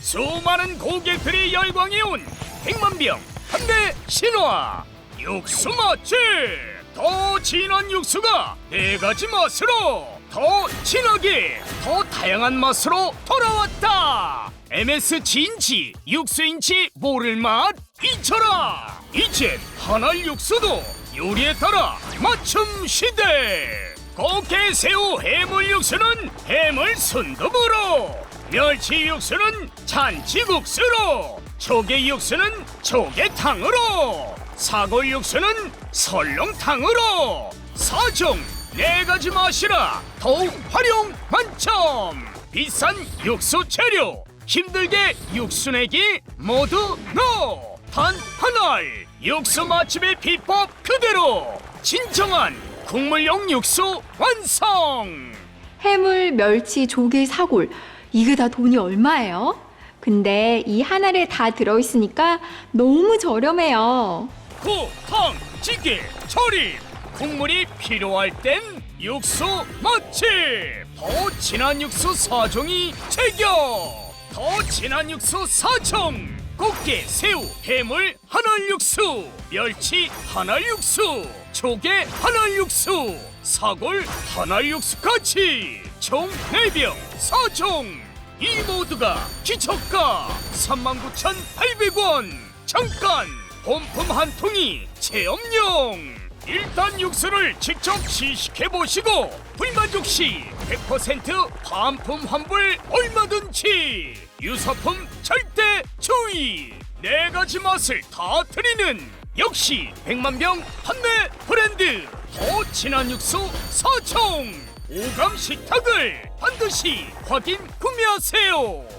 수많은 고객들이 열광해 온 백만병 판매 신화 육수 맛집 더 진한 육수가 네 가지 맛으로 더 진하게 더 다양한 맛으로 돌아왔다! MS 진치 육수인치 모를 맛 잊혀라! 이젠 한알 육수도 요리에 따라 맞춤 시대 꽃게 새우 해물 육수는 해물 순두부로 멸치 육수는 잔치 국수로 조개 육수는 조개탕으로 사골 육수는 설렁탕으로 사종 네 가지 맛이라 더욱 활용 만점 비싼 육수 재료 힘들게 육수 내기 모두 노! 단 한 알 육수 맛집의 비법 그대로 진정한 국물용 육수 완성 해물, 멸치, 조개, 사골. 이게 다 돈이 얼마예요? 근데 이 하나에 다 들어있으니까 너무 저렴해요. 구탕 찌개 절임 국물이 필요할 땐 육수 맛집 더 진한 육수 사종이 제격 더 진한 육수 사종 꽃게 새우 해물 한알 육수 멸치 한알 육수 조개 한알 육수 사골 한알 육수까지 총 4병 사종. 이 모두가 기초가 39,800원. 잠깐 본품 한 통이 체험용. 일단 육수를 직접 시식해 보시고 불만족 시 100% 반품 환불 얼마든지. 유사품 절대 주의 네 가지 맛을 다 드리는 역시 100만 병 판매 브랜드 더 진한 육수 서총 오감 식탁을 반드시 확인 구매하세요.